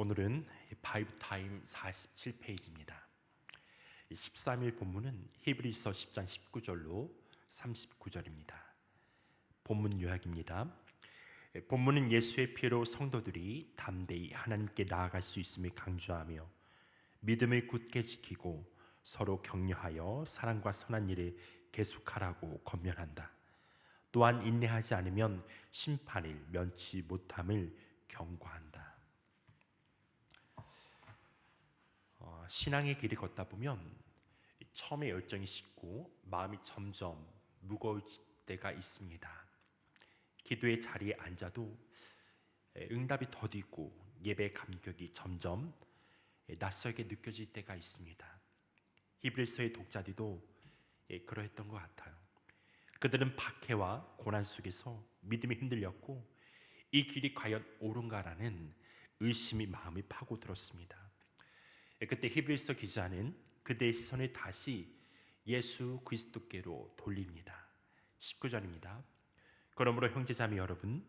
오늘은 바이브 타임 47페이지입니다. 13일 본문은 히브리서 10장 19절로 39절입니다. 본문 요약입니다. 본문은 예수의 피로 성도들이 담대히 하나님께 나아갈 수 있음을 강조하며 믿음을 굳게 지키고 서로 격려하여 사랑과 선한 일을 계속하라고 권면한다. 또한 인내하지 않으면 심판을 면치 못함을 경고한다. 어, 신앙의 길을 걷다 보면 처음에 열정이 식고 마음이 점점 무거울 때가 있습니다. 기도의 자리에 앉아도 응답이 더디고 예배 감격이 점점 낯설게 느껴질 때가 있습니다. 히브리서의 독자들도 그러했던 것 같아요. 그들은 박해와 고난 속에서 믿음이 흔들렸고 이 길이 과연 옳은가라는 의심이 마음이 파고들었습니다. 그때 히브리서 기자는 그들의 시선을 다시 예수 그리스도께로 돌립니다. 19절입니다. 그러므로 형제자매 여러분,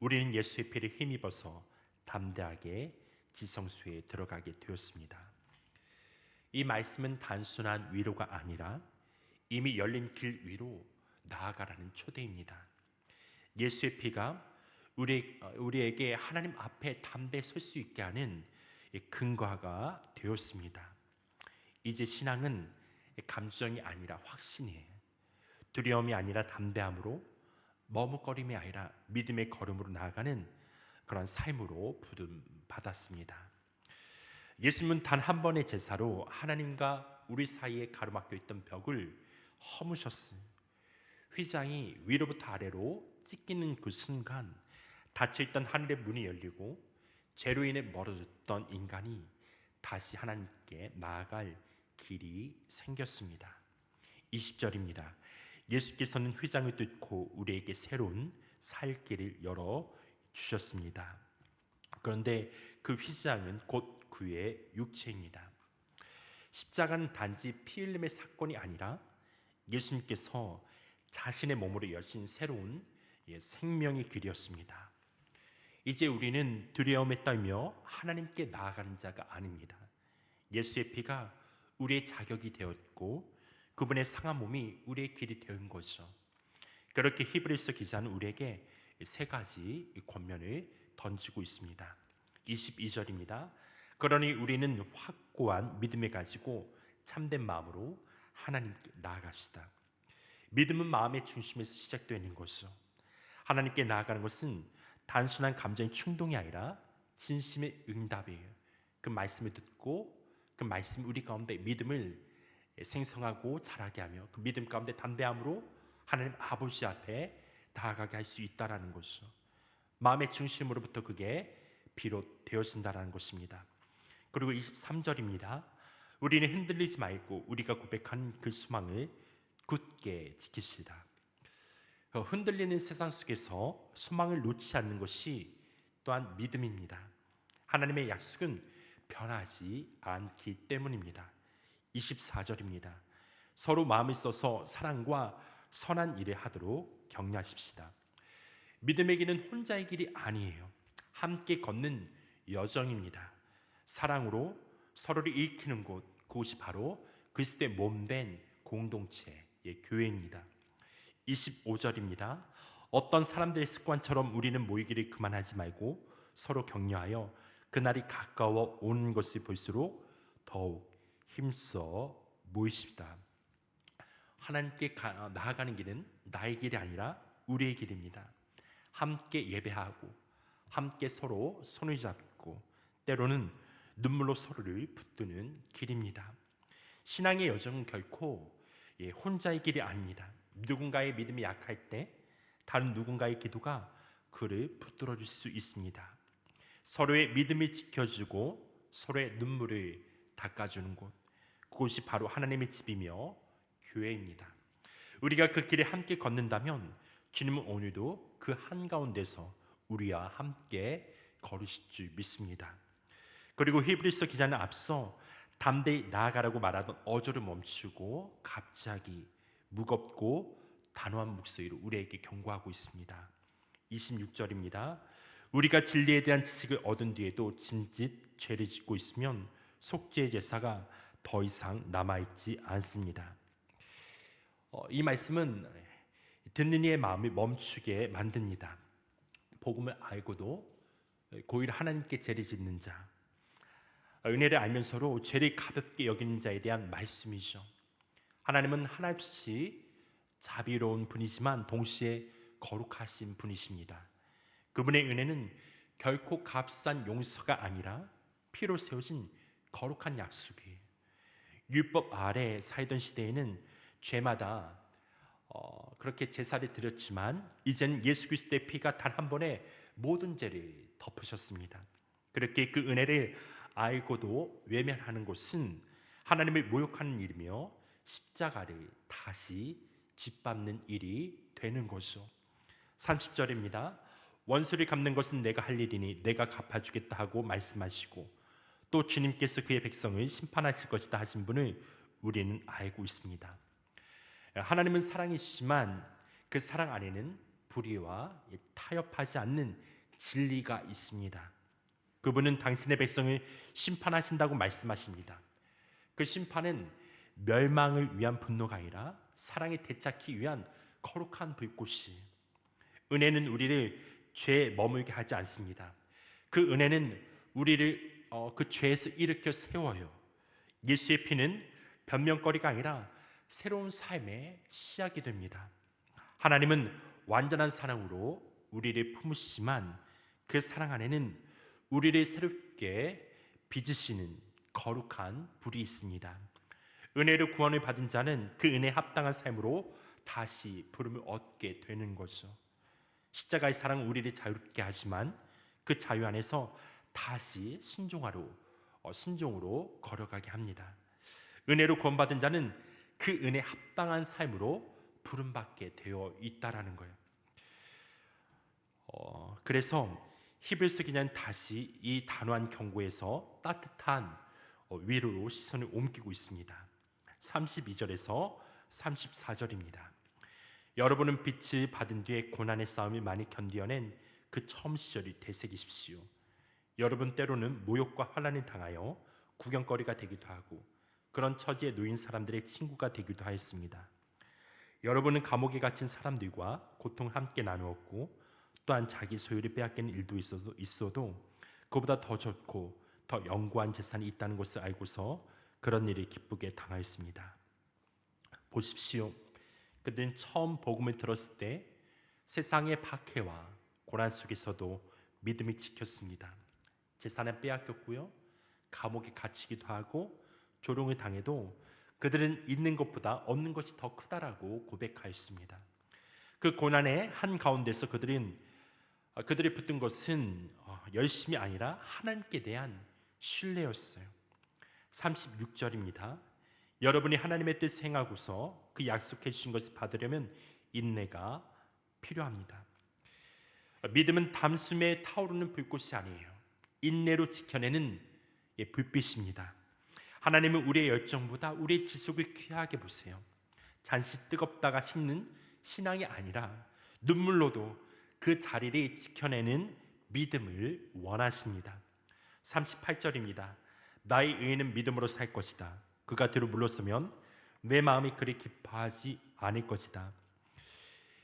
우리는 예수의 피를 힘입어서 담대하게 지성소에 들어가게 되었습니다. 이 말씀은 단순한 위로가 아니라 이미 열린 길 위로 나아가라는 초대입니다. 예수의 피가 우리, 우리에게 하나님 앞에 담대히 설수 있게 하는 근거가 되었습니다. 이제 신앙은 감정이 아니라 확신이에요. 두려움이 아니라 담대함으로 머뭇거림이 아니라 믿음의 걸음으로 나아가는 그런 삶으로 부름 받았습니다. 예수님은 단 한 번의 제사로 하나님과 우리 사이에 가로막혀 있던 벽을 허무셨어요. 휘장이 위로부터 아래로 찢기는 그 순간 닫혀 있던 하늘의 문이 열리고 죄로 인해 멀어졌던 인간이 다시 하나님께 나아갈 길이 생겼습니다. 20절입니다. 예수께서는 휘장을 뚫고 우리에게 새로운 살 길을 열어 주셨습니다. 그런데 그 휘장은 곧 그의 육체입니다. 십자가는 단지 피 흘림의 사건이 아니라 예수님께서 자신의 몸으로 여신 새로운 예, 생명의 길이었습니다. 이제 우리는 두려움에 떨며 하나님께 나아가는 자가 아닙니다. 예수의 피가 우리의 자격이 되었고 그분의 상한 몸이 우리의 길이 된 거죠. 그렇게 히브리서 기자는 우리에게 세 가지 권면을 던지고 있습니다. 22절입니다. 그러니 우리는 확고한 믿음을 가지고 참된 마음으로 하나님께 나아갑시다. 믿음은 마음의 중심에서 시작되는 것이죠. 하나님께 나아가는 것은 단순한 감정의 충동이 아니라 진심의 응답이에요. 그 말씀을 듣고 그 말씀 우리 가운데 믿음을 생성하고 자라게 하며 그 믿음 가운데 담대함으로 하나님 아버지 앞에 나아가게 할 수 있다라는 것이죠. 마음의 중심으로부터 그게 비롯되어진다라는 것입니다. 그리고 23절입니다. 우리는 흔들리지 말고 우리가 고백한 그 소망을 굳게 지킵시다. 어, 흔들리는 세상 속에서 소망을 놓지 않는 것이 또한 믿음입니다. 하나님의 약속은 변하지 않기 때문입니다. 24절입니다. 서로 마음을 써서 사랑과 선한 일을 하도록 격려하십시다. 믿음의 길은 혼자의 길이 아니에요. 함께 걷는 여정입니다. 사랑으로 서로를 일으키는 곳, 그곳이 바로 그리스도의 몸 된 공동체의 교회입니다. 25절입니다. 어떤 사람들의 습관처럼 우리는 모이기를 그만하지 말고 서로 격려하여 그날이 가까워 오는 것을 볼수록 더욱 힘써 모이십시다. 하나님께 나아가는 길은 나의 길이 아니라 우리의 길입니다. 함께 예배하고 함께 서로 손을 잡고 때로는 눈물로 서로를 붙드는 길입니다. 신앙의 여정은 결코 예, 혼자의 길이 아닙니다. 누군가의 믿음이 약할 때 다른 누군가의 기도가 그를 붙들어 줄 수 있습니다. 서로의 믿음을 지켜주고 서로의 눈물을 닦아주는 곳 그곳이 바로 하나님의 집이며 교회입니다. 우리가 그 길에 함께 걷는다면 주님은 오늘도 그 한가운데서 우리와 함께 걸으실 줄 믿습니다. 그리고 히브리서 기자는 앞서 담대히 나아가라고 말하던 어조를 멈추고 갑자기 무겁고 단호한 목소리로 우리에게 경고하고 있습니다. 26절입니다. 우리가 진리에 대한 지식을 얻은 뒤에도 짐짓 죄를 짓고 있으면 속죄의 제사가 더 이상 남아 있지 않습니다. 어, 이 말씀은 듣는 이의 마음을 멈추게 만듭니다. 복음을 알고도 고일 하나님께 죄를 짓는 자, 은혜를 알면서도 죄를 가볍게 여기는 자에 대한 말씀이죠. 하나님은 하나없이 자비로운 분이지만 동시에 거룩하신 분이십니다. 그분의 은혜는 결코 값싼 용서가 아니라 피로 세워진 거룩한 약속이에요. 율법 아래 살던 시대에는 죄마다 어, 그렇게 제사를 드렸지만 이제는 예수 그리스도의 피가 단 한 번에 모든 죄를 덮으셨습니다. 그렇게 그 은혜를 알고도 외면하는 것은 하나님을 모욕하는 일이며 십자가를 다시 짓밟는 일이 되는 거죠. 30절입니다. 원수를 갚는 것은 내가 할 일이니 내가 갚아주겠다 하고 말씀하시고 또 주님께서 그의 백성을 심판하실 것이다 하신 분을 우리는 알고 있습니다. 하나님은 사랑이시지만 그 사랑 안에는 불의와 타협하지 않는 진리가 있습니다. 그분은 당신의 백성을 심판하신다고 말씀하십니다. 그 심판은 멸망을 위한 분노가 아니라 사랑에 되찾기 위한 거룩한 불꽃이 은혜는 우리를 죄에 머물게 하지 않습니다. 그 은혜는 우리를 어, 그 죄에서 일으켜 세워요. 예수의 피는 변명거리가 아니라 새로운 삶의 시작이 됩니다. 하나님은 완전한 사랑으로 우리를 품으시지만 그 사랑 안에는 우리를 새롭게 빚으시는 거룩한 불이 있습니다. 은혜를 구원을 받은 자는 그 은혜 합당한 삶으로 다시 부름을 얻게 되는 거죠. 십자가의 사랑은 우리를 자유롭게 하지만 그 자유 안에서 다시 순종하로 어, 순종으로 걸어가게 합니다. 은혜로 구원받은 자는 그 은혜 합당한 삶으로 부름받게 되어 있다라는 거예요. 어, 그래서 히브리서 기자는 다시 이 단호한 경고에서 따뜻한 어, 위로로 시선을 옮기고 있습니다. 32절에서 34절입니다. 여러분은 빛을 받은 뒤에 고난의 싸움을 많이 견디어낸 그 처음 시절이 되새기십시오. 여러분 때로는 모욕과 환난을 당하여 구경거리가 되기도 하고 그런 처지에 놓인 사람들의 친구가 되기도 하였습니다. 여러분은 감옥에 갇힌 사람들과 고통 함께 나누었고 또한 자기 소유를 빼앗기는 일도 있어도 그보다 더 좋고 더 영구한 재산이 있다는 것을 알고서 그런 일을 기쁘게 당하였습니다. 보십시오. 그들은 처음 복음을 들었을 때 세상의 박해와 고난 속에서도 믿음이 지켰습니다. 재산을 빼앗겼고요. 감옥에 갇히기도 하고 조롱을 당해도 그들은 있는 것보다 얻는 것이 더 크다라고 고백하였습니다. 그 고난의 한 가운데서 그들은 어, 그들이 붙든 것은 어, 열심이 아니라 하나님께 대한 신뢰였어요. 36절입니다. 여러분이 하나님의 뜻을 행하고서 그 약속해 주신 것을 받으려면 인내가 필요합니다. 믿음은 담숨에 타오르는 불꽃이 아니에요. 인내로 지켜내는 예, 불빛입니다. 하나님은 우리의 열정보다 우리의 지속을 귀하게 보세요. 잠시 뜨겁다가 식는 신앙이 아니라 눈물로도 그 자리를 지켜내는 믿음을 원하십니다. 38절입니다. 나의 의인은 믿음으로 살 것이다. 그가 뒤로 물러서면 내 마음이 그리 기뻐하지 않을 것이다.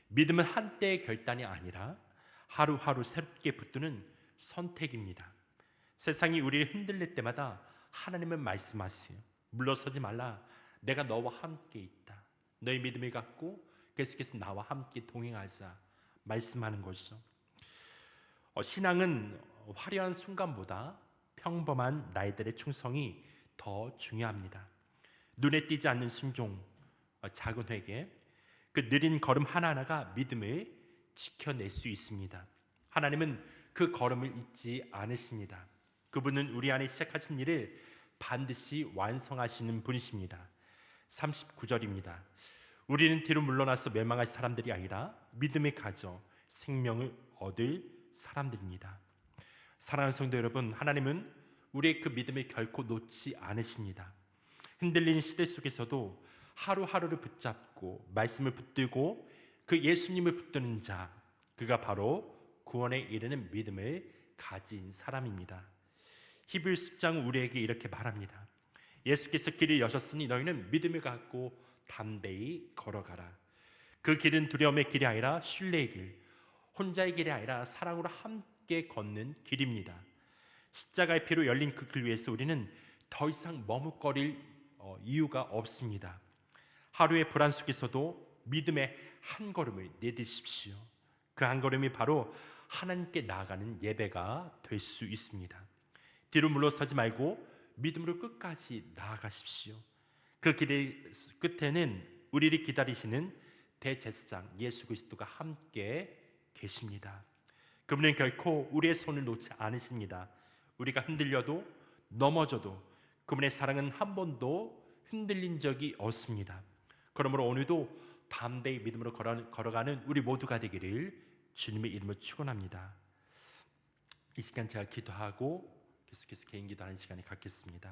믿음은 한때의 결단이 아니라 하루하루 새롭게 붙드는 선택입니다. 세상이 우리를 흔들릴 때마다 하나님은 말씀하세요. 물러서지 말라. 내가 너와 함께 있다. 너의 믿음을 갖고 계속해서 나와 함께 동행하자. 말씀하는 것이죠. 어, 신앙은 화려한 순간보다 평범한 나이들의 충성이 더 중요합니다. 눈에 띄지 않는 순종, 어, 작은 회개, 그 느린 걸음 하나하나가 믿음을 지켜낼 수 있습니다. 하나님은 그 걸음을 잊지 않으십니다. 그분은 우리 안에 시작하신 일을 반드시 완성하시는 분이십니다. 39절입니다. 우리는 뒤로 물러나서 멸망할 사람들이 아니라 믿음에 가져 생명을 얻을 사람들입니다. 사랑하는 성도 여러분, 하나님은 우리의 그 믿음을 결코 놓지 않으십니다. 흔들리는 시대 속에서도 하루하루를 붙잡고 말씀을 붙들고 그 예수님을 붙드는 자, 그가 바로 구원에 이르는 믿음을 가진 사람입니다. 히브리 10장 우리에게 이렇게 말합니다. 예수께서 길을 여셨으니 너희는 믿음을 갖고 담대히 걸어가라. 그 길은 두려움의 길이 아니라 신뢰의 길, 혼자의 길이 아니라 사랑으로 함께 걷는 길입니다. 십자가의 피로 열린 그 길 위에서 우리는 더 이상 머뭇거릴 어, 이유가 없습니다. 하루의 불안 속에서도 믿음의 한 걸음을 내딛으십시오. 그 한 걸음이 바로 하나님께 나아가는 예배가 될 수 있습니다. 뒤로 물러서지 말고 믿음으로 끝까지 나아가십시오. 그 길의 끝에는 우리를 기다리시는 대제사장 예수 그리스도가 함께 계십니다. 그분은 결코 우리의 손을 놓지 않으십니다. 우리가 흔들려도 넘어져도 그분의 사랑은 한 번도 흔들린 적이 없습니다. 그러므로 오늘도 담대히 믿음으로 걸어, 걸어가는 우리 모두가 되기를 주님의 이름으로 축원합니다. 이 시간 제가 기도하고 계속해서 개인 기도하는 시간을 갖겠습니다.